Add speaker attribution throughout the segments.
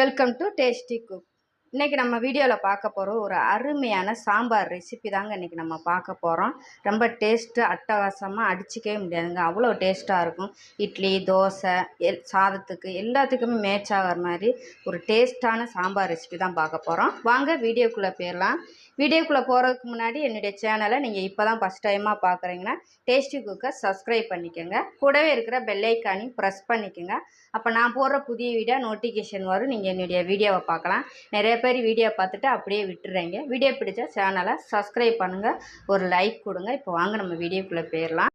Speaker 1: Welcome to tasty cook இன்றைக்கி நம்ம வீடியோவில் பார்க்க போகிற ஒரு அருமையான சாம்பார் ரெசிபி தாங்க இன்றைக்கி நம்ம பார்க்க போகிறோம் ரொம்ப டேஸ்ட்டு அட்டகாசமாக அடிச்சிக்கவே முடியாதுங்க. அவ்வளோ டேஸ்ட்டாக இருக்கும். இட்லி தோசை எல் சாதத்துக்கு எல்லாத்துக்குமே மேட்ச் ஆகிற மாதிரி ஒரு டேஸ்ட்டான சாம்பார் ரெசிபி தான் பார்க்க போகிறோம் வாங்க வீடியோக்குள்ளே போயிடலாம் வீடியோக்குள்ளே போகிறதுக்கு முன்னாடி என்னுடைய சேனலை நீங்கள் இப்போ தான் ஃபஸ்ட் டைமாக பார்க்குறீங்கன்னா டேஸ்டி குக்கை சப்ஸ்கிரைப் பண்ணிக்கோங்க. கூடவே இருக்கிற பெல்லைக்கானையும் ப்ரெஸ் பண்ணிக்கோங்க. அப்போ நான் போடுற புதிய வீடியோ நோட்டிஃபிகேஷன் வரும். நீங்கள் என்னுடைய வீடியோவை பார்க்கலாம். நிறைய பேர் வீடியோ பார்த்துட்டு அப்படியே விட்டுறீங்க. வீடியோ பிடிச்சா சேனலை சப்ஸ்கிரைப் பண்ணுங்கள் ஒரு லைக் கொடுங்க. இப்போ வாங்க நம்ம வீடியோக்குள்ளே போயிடலாம்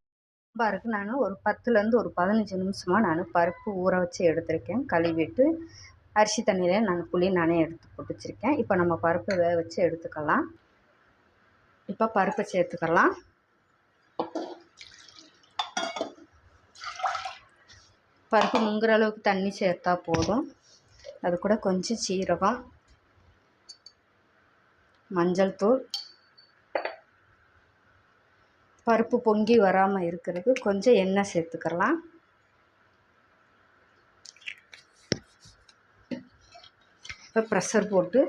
Speaker 1: சாம்பாருக்கு நான் ஒரு பத்துலேருந்து ஒரு பதினஞ்சு நிமிஷமாக நான் பருப்பு ஊற வச்சு எடுத்திருக்கேன். கழுவிட்டு அரிசி தண்ணியில் நான் புளி நானே எடுத்து போட்டு வச்சுருக்கேன் இப்போ நம்ம பருப்பு வேக வச்சு எடுத்துக்கலாம். இப்போ பருப்பை சேர்த்துக்கலாம். பருப்பு முங்குற அளவுக்கு தண்ணி சேர்த்தா போதும். அது கூட கொஞ்சம் சீரகம். மஞ்சள் தூள். பருப்பு பொங்கி வராமல் இருக்கிறதுக்கு கொஞ்சம் எண்ணெய் சேர்த்துக்கலாம். இப்போ ப்ரெஷர் போட்டு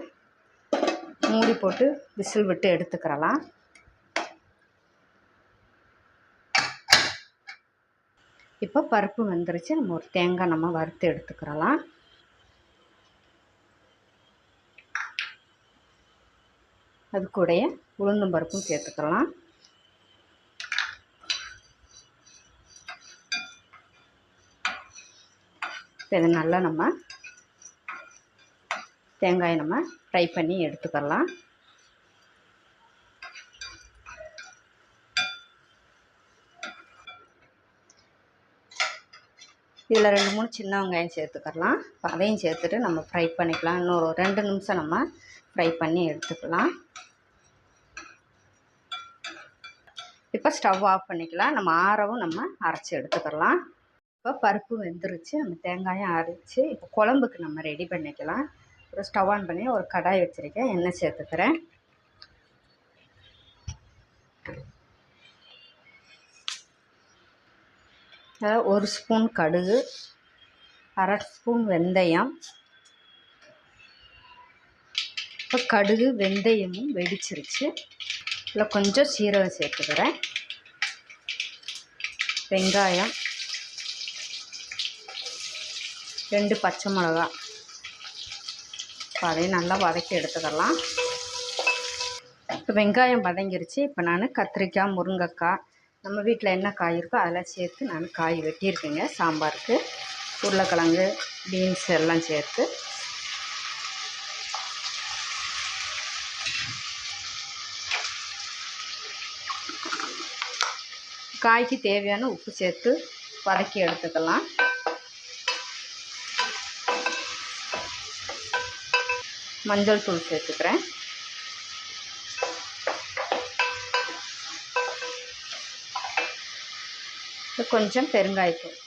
Speaker 1: மூடி போட்டு விசில் விட்டு எடுத்துக்கிறலாம் இப்போ பருப்பு வந்துருச்சு. நம்ம ஒரு தேங்காய் நம்ம வறுத்து எடுத்துக்கிறலாம் அது கூடைய உளுந்தும் பருப்பும் சேர்த்துக்கலாம். இதை நல்லா நம்ம தேங்காயை நம்ம ஃப்ரை பண்ணி எடுத்துக்கலாம். இதில் ரெண்டு மூணு சின்ன வெங்காயம் சேர்த்துக்கலாம் இப்போ அதையும் சேர்த்துட்டு நம்ம ஃப்ரை பண்ணிக்கலாம். இன்னொரு ரெண்டு நிமிஷம் நம்ம ஃப்ரை பண்ணி எடுத்துக்கலாம். இப்போ ஸ்டவ் ஆஃப் பண்ணிக்கலாம். நம்ம ஆறவும் நம்ம அரைச்சி எடுத்துக்கலாம் இப்போ பருப்பு வெந்துருச்சு. நம்ம தேங்காயும் அரைச்சி இப்போ குழம்புக்கு நம்ம ரெடி பண்ணிக்கலாம். ஒரு ஸ்டவ் ஆன் பண்ணி ஒரு கடாய் வச்சுருக்கேன். எண்ணெய் சேர்த்துக்கிறேன். அதில் ஒரு ஸ்பூன் கடுகு அரை ஸ்பூன் வெந்தயம். இப்போ கடுகு வெந்தயமும் வெடிச்சிருச்சு. இதில் கொஞ்சம் சீரகம் சேர்த்துக்கிறேன். வெங்காயம். ரெண்டு பச்சை மிளகா. இப்போ அதையும் நல்லா வதக்கி எடுத்துக்கலாம். இப்போ வெங்காயம் வதங்கிருச்சு. இப்போ நான் கத்திரிக்காய் முருங்கைக்காய் நம்ம வீட்டில் என்ன காய் இருக்கோ அதெல்லாம் சேர்த்து நான் காய் வெட்டியிருக்கேங்க. சாம்பாருக்கு உருளைக்கிழங்கு பீன்ஸ் எல்லாம் சேர்த்து. காய்க்கு தேவையான உப்பு சேர்த்து வதக்கி எடுத்துக்கலாம். மஞ்சள் தூள் சேர்த்துக்கிறேன். கொஞ்சம் பெருங்காயத்தூள்.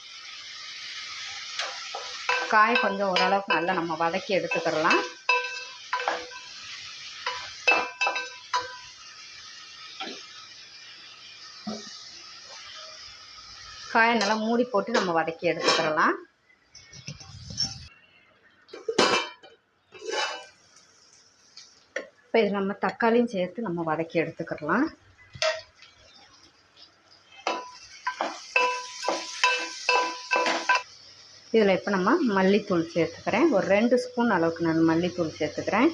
Speaker 1: காய் கொஞ்சம் ஓரளவுக்கு நல்லா நம்ம வதக்கி எடுத்துக்கிறலாம். காயை நல்லா மூடி போட்டு நம்ம வதக்கி எடுத்துக்கிறலாம். இப்போ இது நம்ம தக்காளியும் சேர்த்து நம்ம வதக்கி எடுத்துக்கிடலாம் இதில் இப்போ நம்ம மல்லித்தூள் சேர்த்துக்கிறேன். ஒரு ரெண்டு ஸ்பூன் அளவுக்கு நான் மல்லித்தூள் சேர்த்துக்கிறேன்.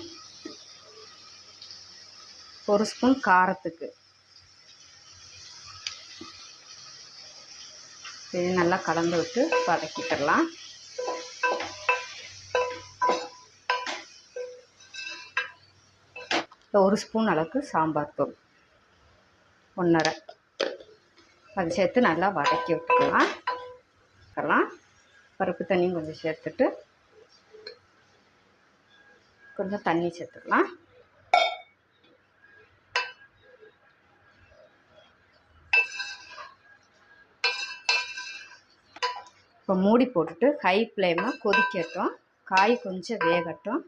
Speaker 1: ஒரு ஸ்பூன் காரத்துக்கு. இது நல்லா கலந்து விட்டு வதக்கிட்டுடலாம் ஒரு ஸ்பூன் அளவுக்கு சாம்பார் தூள். ஒன்றரை அது சேர்த்து நல்லா வதக்கி விட்டுக்கலாம். விட்டுக்கலாம். பருப்பு தண்ணியும் கொஞ்சம் சேர்த்துட்டு கொஞ்சம் தண்ணி சேர்த்துக்கலாம். இப்போ மூடி போட்டுட்டு ஹை ஃப்ளேமாக கொதிக்கட்டும். காய் கொஞ்சம் வேகட்டும்.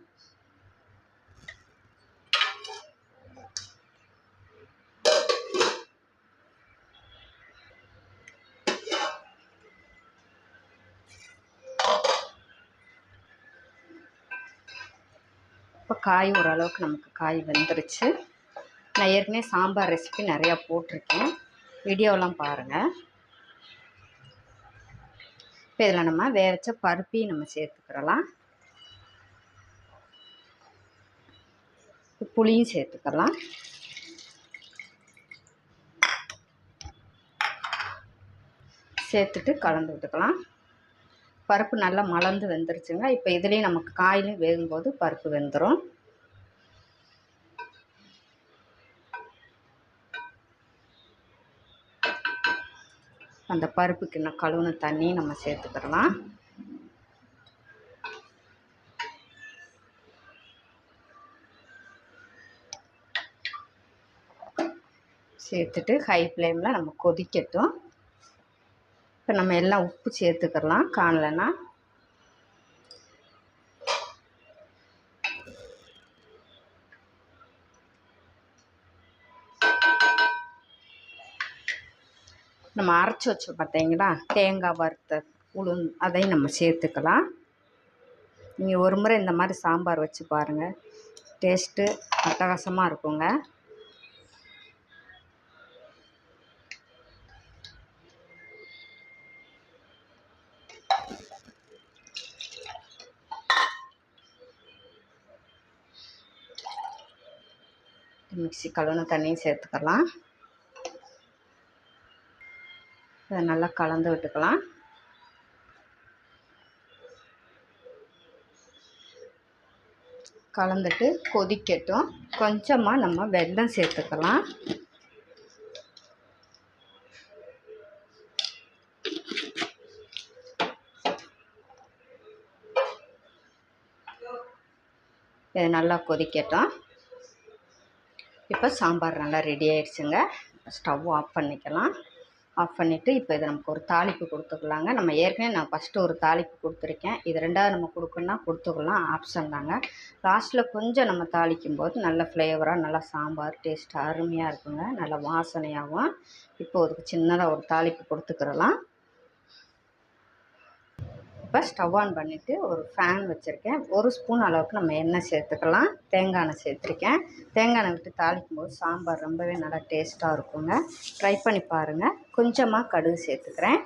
Speaker 1: காய் ஓரளவுக்கு நமக்கு காய் வெந்துருச்சு. நான் ஏற்கனவே சாம்பார் ரெசிபி நிறையா போட்டிருக்கேன். வீடியோலாம் பாருங்கள் இப்போ இதில் நம்ம வேக வச்ச பருப்பையும் நம்ம சேர்த்துக்கிறலாம். புளியும் சேர்த்துக்கலாம். சேர்த்துட்டு கலந்து விட்டுக்கலாம். பருப்பு நல்லா மலர்ந்து வெந்துருச்சுங்க. இப்போ இதுலேயும் நமக்கு காயிலையும் வேகும்போது பருப்பு வெந்துடும் அந்த பருப்புக்கு இன்னும் கழுவுன தண்ணி நம்ம சேர்த்துக்கிடலாம். சேர்த்துட்டு ஹை ஃப்ளேமில் நம்ம கொதிக்கட்டும். இப்போ நம்ம எல்லாம் உப்பு சேர்த்துக்கலாம். காணலைன்னா நம்ம அரைச்சி வச்சோம் பார்த்தீங்களா தேங்காய் வறுத்த உளுந் அதையும் நம்ம சேர்த்துக்கலாம். நீங்கள் ஒரு முறை இந்த மாதிரி சாம்பார் வச்சு பாருங்கள் டேஸ்ட்டு அட்டகாசமாக இருக்குங்க. மிக்சி கழுவுன தண்ணியும் சேர்த்துக்கலாம். இதை நல்லா கலந்து விட்டுக்கலாம். கலந்துட்டு கொதிக்கட்டும். கொஞ்சமாக நம்ம வெல்லம் சேர்த்துக்கலாம். இது நல்லா கொதிக்கட்டும். இப்போ சாம்பார் நல்லா ரெடி ஆயிடுச்சுங்க. ஸ்டவ் ஆஃப் பண்ணிக்கலாம். ஆஃப் பண்ணிவிட்டு இப்போ இதை நமக்கு ஒரு தாளிப்பு கொடுத்துக்கலாங்க. நம்ம ஏற்கனவே நான் ஃபஸ்ட்டு ஒரு தாளிப்பு கொடுத்துருக்கேன். இது ரெண்டாவது நம்ம கொடுக்கணுன்னா கொடுத்துக்கலாம். ஆப்ஷன் தாங்க. லாஸ்ட்டில் கொஞ்சம் நம்ம தாளிக்கும் போது நல்ல ஃப்ளேவராக நல்லா சாம்பார் டேஸ்ட் அருமையாக இருக்குங்க. நல்ல வாசனையாகவும் இப்போ ஒரு சின்னதாக ஒரு தாளிப்பு கொடுத்துக்கிறலாம். இப்போ ஸ்டவ் ஆன் பண்ணிவிட்டு ஒரு ஃபேன் வச்சுருக்கேன். ஒரு ஸ்பூன் அளவுக்கு நம்ம எண்ணெய் சேர்த்துக்கலாம். தேங்காய் எண்ணெய் சேர்த்துருக்கேன். தேங்காய் எண்ணெய் விட்டு தாளிக்கும் போது சாம்பார் ரொம்பவே நல்லா டேஸ்ட்டாக இருக்குங்க. ட்ரை பண்ணி பாருங்கள் கொஞ்சமாக கடுகு சேர்த்துக்கிறேன்.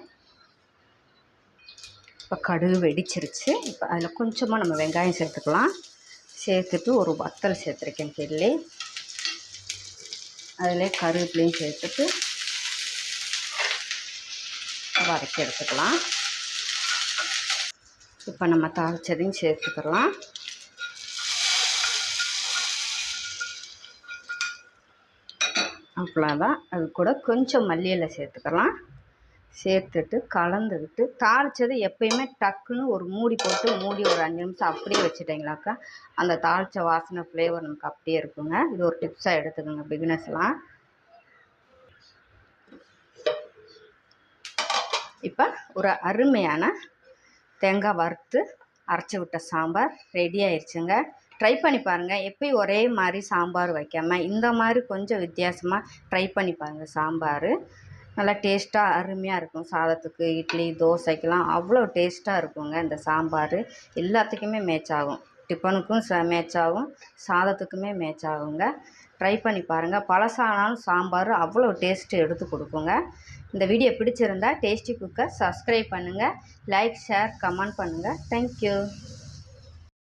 Speaker 1: இப்போ கடுகு வெடிச்சிருச்சு. இப்போ அதில் கொஞ்சமாக நம்ம வெங்காயம் சேர்த்துக்கலாம். சேர்த்துட்டு ஒரு வத்தல் சேர்த்துருக்கேன் கிள்ளி. அதிலே கருவேப்பிலையும் சேர்த்துட்டு வதக்கி எடுத்துக்கலாம். இப்போ நம்ம தாளிச்சதையும் சேர்த்துக்கலாம். அவ்வளோதான். அது கூட கொஞ்சம் மல்லியில் சேர்த்துக்கலாம். சேர்த்துட்டு கலந்து விட்டு தாளித்தது எப்பயுமே டக்குன்னு ஒரு மூடி போட்டு மூடி ஒரு அஞ்சு நிமிஷம் அப்படியே வச்சுட்டிங்களாக்கா அந்த தாளித்த வாசனை ஃப்ளேவர் நமக்கு அப்படியே இருக்குங்க. இது ஒரு டிப்ஸாக எடுத்துக்கோங்க பிகினஸ்லாம் இப்போ ஒரு அருமையான தேங்காய் வறுத்து அரைச்சி விட்ட சாம்பார் ரெடி ஆயிடுச்சுங்க ட்ரை பண்ணி பாருங்கள் எப்பயும் ஒரே மாதிரி சாம்பார் வைக்காமல் இந்த மாதிரி கொஞ்சம் வித்தியாசமாக ட்ரை பண்ணி பாருங்கள் சாம்பார். நல்லா டேஸ்ட்டாக அருமையாக இருக்கும். சாதத்துக்கு இட்லி தோசைக்கெலாம் அவ்வளோ டேஸ்ட்டாக இருக்குங்க இந்த சாம்பார். எல்லாத்துக்குமே மேட்ச் ஆகும். டிஃபனுக்கும் ச மேட்ச் ஆகும். சாதத்துக்குமே மேட்ச் ஆகுங்க. ட்ரை பண்ணி பாருங்கள் பழசானாலும் சாம்பார் அவ்வளோ டேஸ்ட்டு எடுத்து கொடுக்குங்க. இந்த வீடியோ பிடிச்சிருந்தா டேஸ்டி குக்கை சப்ஸ்கிரைப் பண்ணுங்கள் லைக் ஷேர் கமெண்ட் பண்ணுங்கள் தேங்க்யூ